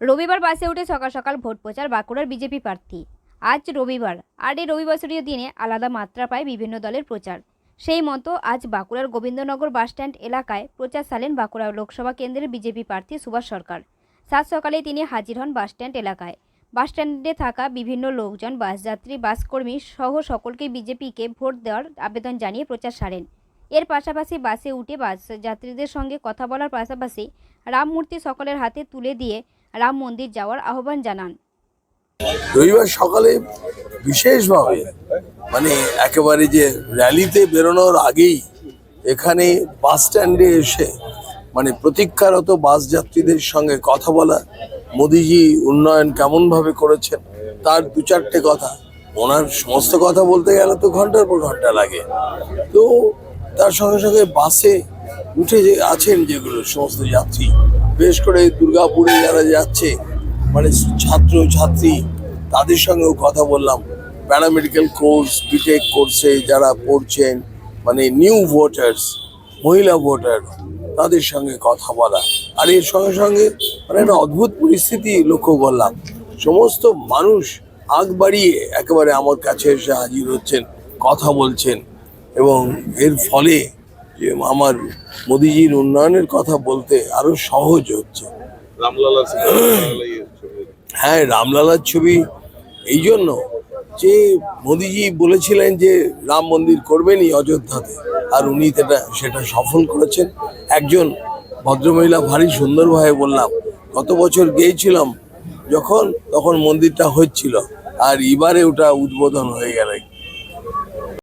রবিবার বাসে উঠে সকাল সকাল ভোট প্রচার বাঁকুড়ার বিজেপি প্রার্থী। আজ রবিবার, আর এই রবিবাসরীয় দিনে আলাদা মাত্রা পায় বিভিন্ন দলের প্রচার। সেই মতো আজ বাঁকুড়ার গোবিন্দনগর বাসস্ট্যান্ড এলাকায় প্রচার সালেন বাঁকুড়া লোকসভা কেন্দ্রের বিজেপি প্রার্থী সুভাষ সরকার। সাত সকালে তিনি হাজির হন বাসস্ট্যান্ড এলাকায়। বাসস্ট্যান্ডে থাকা বিভিন্ন লোকজন, বাসযাত্রী, বাসকর্মী সহ সকলকে বিজেপিকে ভোট দেওয়ার আবেদন জানিয়ে প্রচার সারেন। এর পাশাপাশি বাসে উঠে বাস যাত্রীদের সঙ্গে কথা বলার পাশাপাশি রামমূর্তি সকলের হাতে তুলে দিয়ে রাম মন্দির যাওয়ার আহ্বান জানান। রবিবার সকালে বিশেষভাবে মানে একেবারে যে র্যালিতে বেরোনোর আগেই এখানে বাস স্ট্যান্ডে এসে মানে প্রতীক্ষারত বাস যাত্রীদের সঙ্গে কথা বলা, মোদিজি উন্নয়ন কেমনভাবে করেছেন, তার দু চারটে কথা। ওনার সমস্ত কথা বলতে গেলে তো ঘণ্টার পর ঘণ্টা লাগে। তো তার সঙ্গে সঙ্গে বাসে উঠে যে আছেন যেগুলো, সমস্ত যাত্রী, বিশেষ করে দুর্গাপুরে যারা যাচ্ছে মানে ছাত্র, ছাত্রী, তাদের সঙ্গেও কথা বললাম। প্যারামেডিক্যাল কোর্স বিটেক কোর্সে যারা পড়ছেন মানে নিউ ভোটার্স, মহিলা ভোটার, তাদের সঙ্গে কথা বলা। আর এর সঙ্গে সঙ্গে মানে একটা অদ্ভুত পরিস্থিতি লক্ষ্য করলাম। সমস্ত মানুষ আগ বাড়িয়ে একেবারে আমার কাছে এসে হাজির হচ্ছেন, কথা বলছেন এবং এর ফলে যে আমার মোদিজির উন্নয়নের কথা বলতে আরও সহজ হচ্ছে। হ্যাঁ রামলালার ছবি এই জন্য যে মোদিজি বলেছিলেন যে রাম মন্দির করবেনই অযোধ্যাতে আর উনি সেটা সেটা সফল করেছেন। একজন ভদ্রমহিলা ভারী সুন্দরভাবে বললাম গত বছর গিয়েছিলাম যখন তখন মন্দিরটা হচ্ছিল আর এবারে ওটা উদ্বোধন হয়ে গেল।